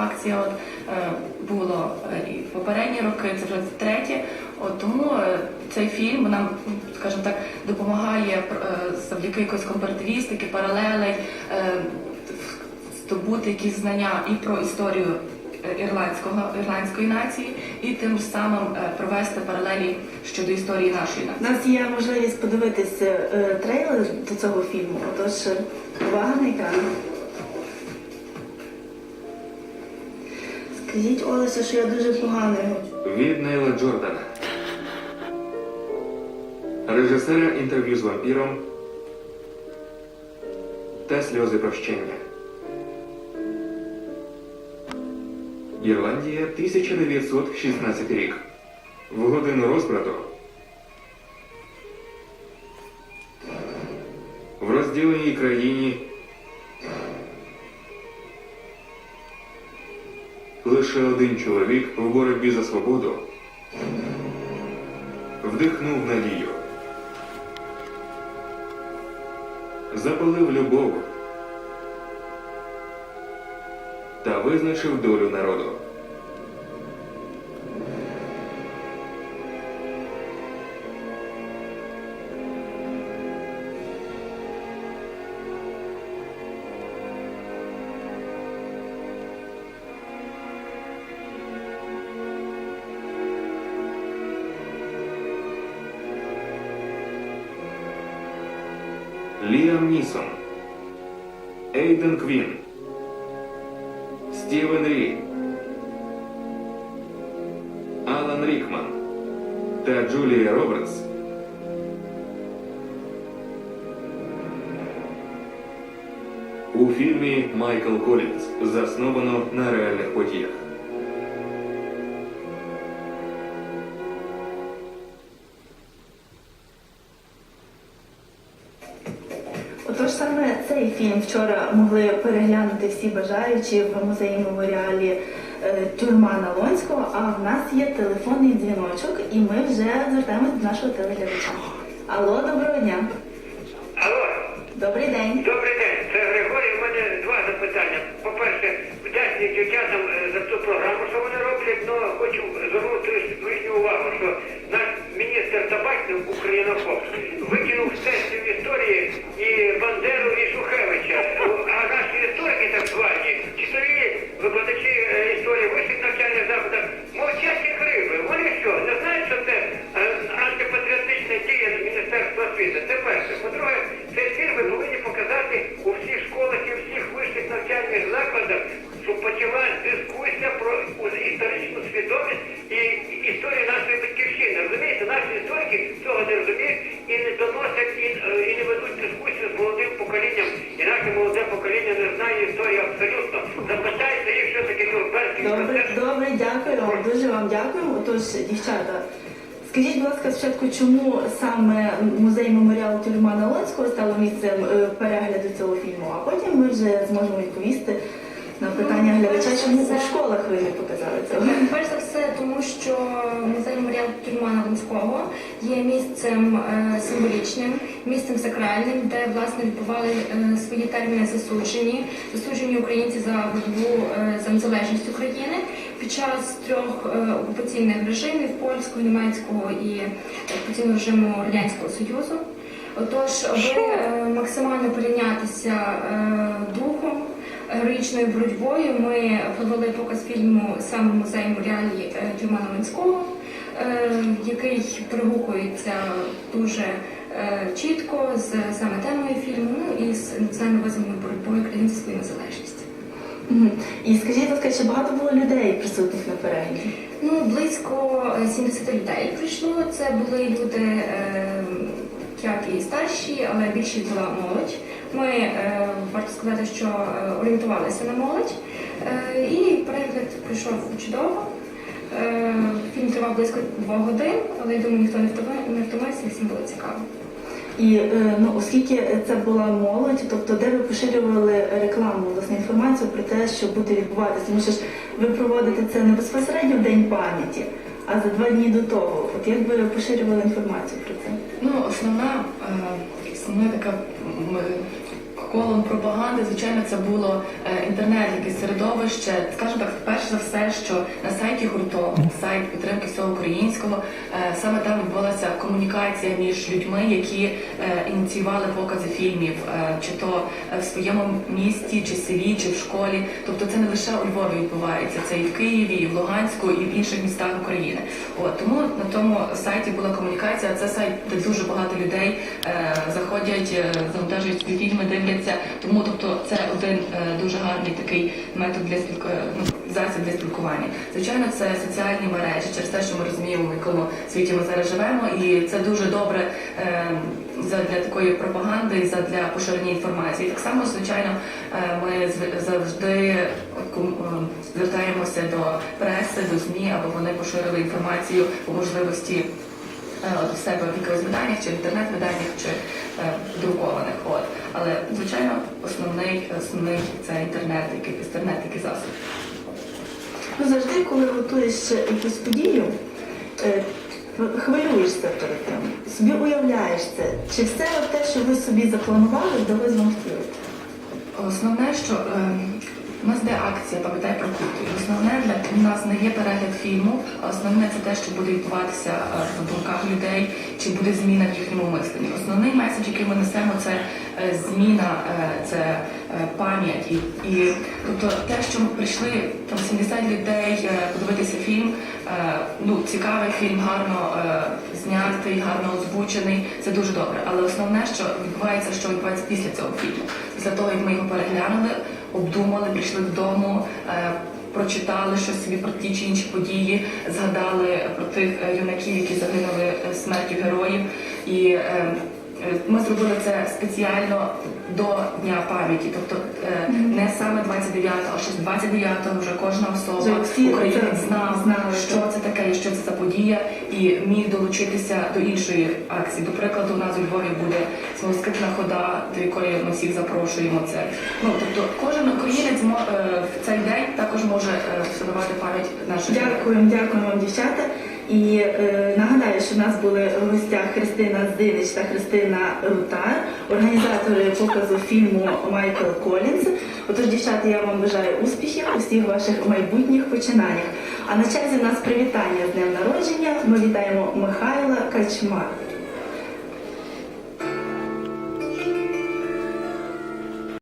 акція от, е, було е, і в попередні роки, це вже третє. От тому е, цей фільм нам, скажімо так, допомагає завдяки якоїсь компаративістики, паралелей. здобути якісь знання і про історію ірландського ірландської нації, і тим самим провести паралелі щодо історії нашої У нас є можливість подивитися трейлер до цього фільму. Отож, увага на екран. Скажіть Олеся, що я дуже погано його Від Нейла Джордана. Режисера інтерв'ю з вампіром та сльози прощення. Ірландія, 1916 рік. В годину розбрату. Лише один чоловік в боротьбі за свободу вдихнув надію. Запалив любов та визначив долю народу. Ліам Нісон, Ейден Квін, Стівен Рі, Алан Рікман та Джулія Робертс у фільмі Майкл Колінз засновано на реальних подіях. Отож, саме цей фільм вчора могли переглянути всі бажаючі в музеї меморіалі е, Тюрма Налонського. А в нас є телефонний дзвіночок, і ми вже звертаємось до нашого телеглядача. Алло, доброго дня. Алло, Добрий день. добрий день. Це Григорій. У мене два запитання. По-перше, вдячні дівчатам е, за ту програму, що вони роблять, але хочу звернути лишню увагу, що наш міністр Табачник Українофоб вам. Дякую. Отож, дівчата, скажіть, будь ласка, спочатку, чому саме музей меморіалу Тюрма Налонського стало місцем е, перегляду цього фільму, а потім ми вже зможемо відповісти на питання глядача, чому у школах ви не показали цього. Перш за все, тому що музей меморіал Тюрма Навинського є місцем е, символічним, місцем сакральним, де власне відбували е, свої терміни засуджені, засуджені українці за боротьбу за незалежність України під час трьох е, окупаційних режимів польського, німецького і окупаційного режиму радянського союзу. Отож, аби е, максимально перейнятися е, духом героїчною боротьбою, ми провели показ фільму саме в музеї меморіалі Тюрма е, який перегукується дуже чітко з саме темою фільму, ну і з національно визвольною боротьбою незалежність. Мгм. І скажіть, будь ласка, чи багато було людей присутніх на перегляді? Ну, близько е, 70 людей прийшло. Це були люди е, як і старші, але більшість була молодь. Ми е, варто сказати, що е, орієнтувалися на молодь. І перегляд пройшов чудово. Фільм тривав близько двох годин, але я думаю, ніхто не втомився, всім було цікаво. І е, ну, оскільки це була молодь, тобто де ви поширювали рекламу, власне, інформацію про те, що буде відбуватися, тому що ж ви проводите це не безпосередньо в День пам'яті, а за два дні до того. От як ви поширювали інформацію про це? Ну, основна, е, основна така колом пропаганди, звичайно, це було е, інтернет, якесь середовище. Скажімо так, перш за все, що на сайті гуртом, сайт підтримки всього українського, е, саме там відбулася комунікація між людьми, які е, ініціювали покази фільмів, чи то в своєму місті, чи селі, чи в школі. Тобто це не лише у Львові відбувається, це і в Києві, і в Луганську, і в інших містах України. От тому на тому сайті була комунікація. Це сайт, де дуже багато людей заходять, завантажують фільми, дивляться. Тому, тобто, це один е, дуже гарний такий метод для спілку... ну, засіб для спілкування. Звичайно, це соціальні мережі через те, що ми розуміємо, в якому світі ми зараз живемо, і це дуже добре е, для такої пропаганди, і для поширення інформації. Так само, звичайно, е, ми завжди звертаємося до преси, до ЗМІ, аби вони поширили інформацію по можливості от в себе в якихось виданнях, чи в інтернет-виданнях, чи е, друкованих. От. Але, звичайно, основний, основний це інтернет, який інтернет, який засіб. Ну, завжди, коли готуєш якусь подію, е, хвилюєшся перед тим, собі уявляєш це. Чи все те, що ви собі запланували, вдалося вам втілити? Основне, що е, у нас де акція, пам'ятай про культуру. Основне для нас не є перегляд фільму, а основне це те, що буде відбуватися е, в думках людей, чи буде зміна в їхньому мисленні. Основний меседж, який ми несемо, це е, зміна, е, це пам'ять. І, і тобто те, що ми прийшли там 70 людей подивитися фільм, ну цікавий фільм, гарно знятий, гарно озвучений, це дуже добре. Але основне, що відбувається, що відбувається після цього фільму. Після того, як ми його переглянули, обдумали, прийшли додому. е, Прочитали щось собі про ті чи інші події, згадали про тих е, юнаків, які загинули е, смертю героїв. І ми зробили це спеціально до Дня пам'яті. Тобто е, не саме 29-го, а з 29-го вже кожна особа це знав, що це таке і що це за подія, і міг долучитися до іншої акції. До прикладу, у нас у Львові буде смолоскипна хода, до якої ми всіх запрошуємо. Це ну тобто кожен українець е, в цей день також може е, вшанувати пам'ять наших. Дякуємо, дякуємо вам, дівчата. І е, нагадаю, що в нас були в гостях Христина Здинич та Христина Рутар, організатори показу фільму Майкл Колінз. Отож, дівчата, я вам бажаю успіхів у всіх ваших майбутніх починаннях. А на черзі в нас привітання з днем народження. Ми вітаємо Михайла Качмар.